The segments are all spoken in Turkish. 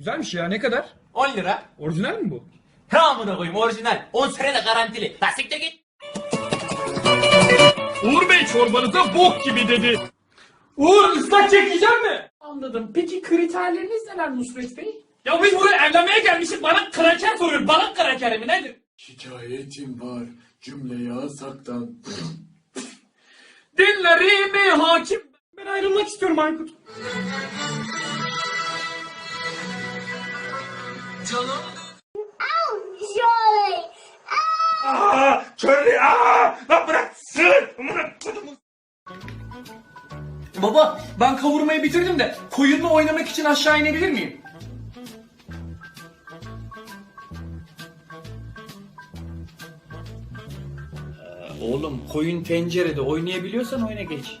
Güzelmiş ya ne kadar? 10 lira. Orijinal mi bu? He amına koyayım orijinal. 10 sene de garantili. La siktir git. Uğur Bey çorbanıza bok gibi dedi. Uğur ıslak çekeceğim mi? Anladım. Peki kriterleriniz neler Nusret Bey? Ya biz buraya evlenmeye gelmişiz. Bana kraker soruyor. Balık krakeri mi nedir? Şikayetim var. Cümleyi asaktan. Dinlerimi hakim. Ben ayrılmak istiyorum Aykut. Surely. Baba ben kavurmayı bitirdim de koyunla oynamak için aşağı inebilir miyim? Oğlum koyun tencerede oynayabiliyorsan oyna geç.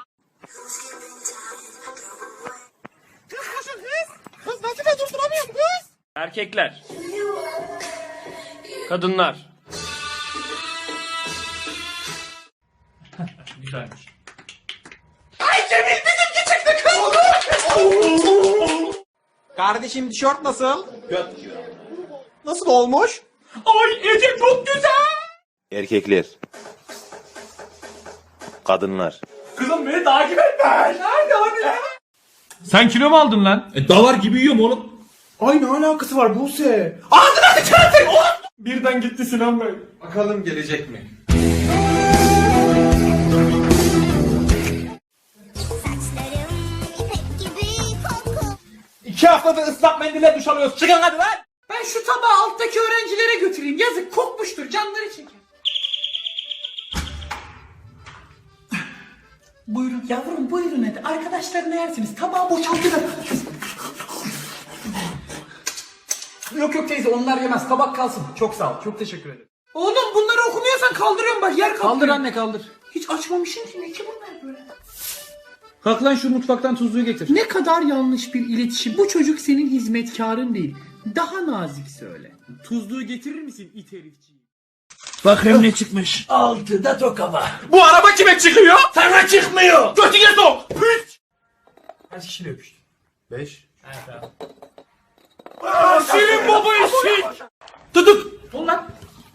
Erkekler. Kadınlar. Güzelmiş. Kardeşim tişört nasıl? Nasıl olmuş? Ay Ece çok güzel. Erkekler. Kadınlar. Kızım beni takip etme. Nerede hadi? Sen kilo mu aldın lan? E davar gibi yiyorum oğlum. Ay ne alakası var Buse? Birden gitti Sinan Bey. Bakalım gelecek mi? İki haftada ıslak mendille duş alıyoruz. Çıkın hadi lan. Ben şu tabağı alttaki öğrencilere götüreyim. Yazık kokmuştur. Canları çeker. Buyurun yavrum buyurun hadi. Arkadaşlarına yersiniz. Tabağı boşaltın. Yok yok teyze onlar yemez. Tabak kalsın. Çok sağ ol. Çok teşekkür ederim. Oğlum bunları okumuyorsan kaldırıyorum bak yer kalkıyor. Kaldır anne kaldır. Hiç açmamışım ki ne ki bunlar böyle. Kalk lan şu mutfaktan tuzluğu getir. Ne kadar yanlış bir iletişim. Bu çocuk senin hizmetkarın değil. Daha nazik söyle. Tuzluğu getirir misin it herifçi? Bakayım ne çıkmış. Altıda tokama. Bu araba kime çıkıyor? Sana çıkmıyor. Götüne sok. Püt. Kaç kişiyle öpüştün? Beş. Senin baba eşek. Tutuk. Son lan.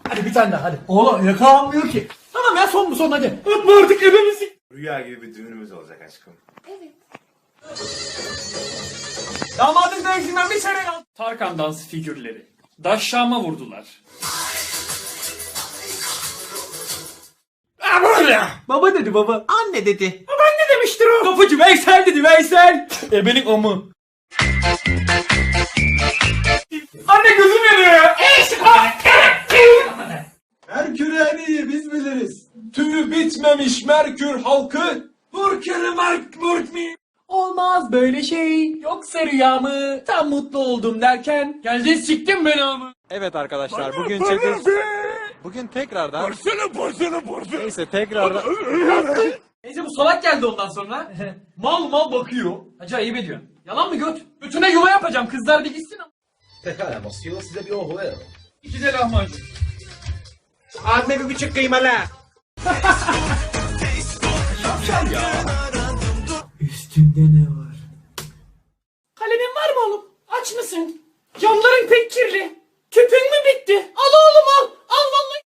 Hadi bir tane daha hadi. Oğlum yakalanmıyor ki. Tamam ya son mu son hadi. Öpme artık ebemizi. Rüya gibi bir düğünümüz olacak aşkım. Damadın dövüşünden bir çeyrek al. Tarkan dans figürleri. Daşşama vurdular. Böyle. Baba dedi baba. Anne dedi. Ne demiştir o? Kapıcı Veysel dedi Veysel. Ebenin omu. Bitmemiş Merkür halkı. Burkeri Mark Burkmi. Olmaz böyle şey. Yoksa rüya mı? Tam mutlu oldum derken. Geldin siktin beni ama. Evet arkadaşlar bugün çekiş... Bugün tekrardan... Porsana porsana porsana. Neyse tekrardan... Neyse bu salak geldi ondan sonra. mal mal bakıyor. Hacı ayıp ediyorsun. Yalan mı göt? Bütüne yuva yapacağım. Kızlar bir gitsin ama. Pekala Mosyo size bir verelim. İki de lahmacun. Anne bir buçuk kıymalı. Çarkı ya. Üstünde ne var? Kalemin var mı oğlum? Aç mısın? Camların pek kirli. Tüpün mü bitti? Al oğlum al. Al vallahi.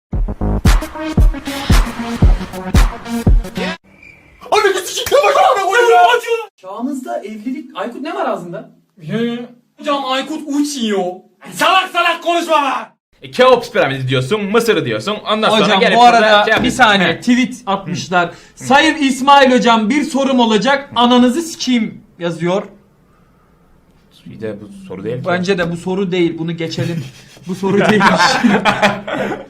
Anne bir sıçın ne var ne var? Çağımızda evlilik... Aykut ne var ağzında? He. Hocam Aykut uçuyor. Salak salak konuşma lan. E, Keops piramidi diyorsun, Mısır diyorsun. Ondan sonra Hocam gelip bu burada arada şey bir yapıyorsun. saniye He. tweet atmışlar. Sayın İsmail hocam bir sorum olacak. Ananızı sikeyim yazıyor. Bir de bu soru değil ki. Bence de bu soru değil. Bunu geçelim. bu soru değil. Kendi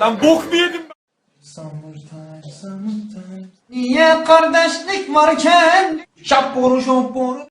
Lan bok mu yedim ben? Niye kardeşlik varken Şapboru şapboru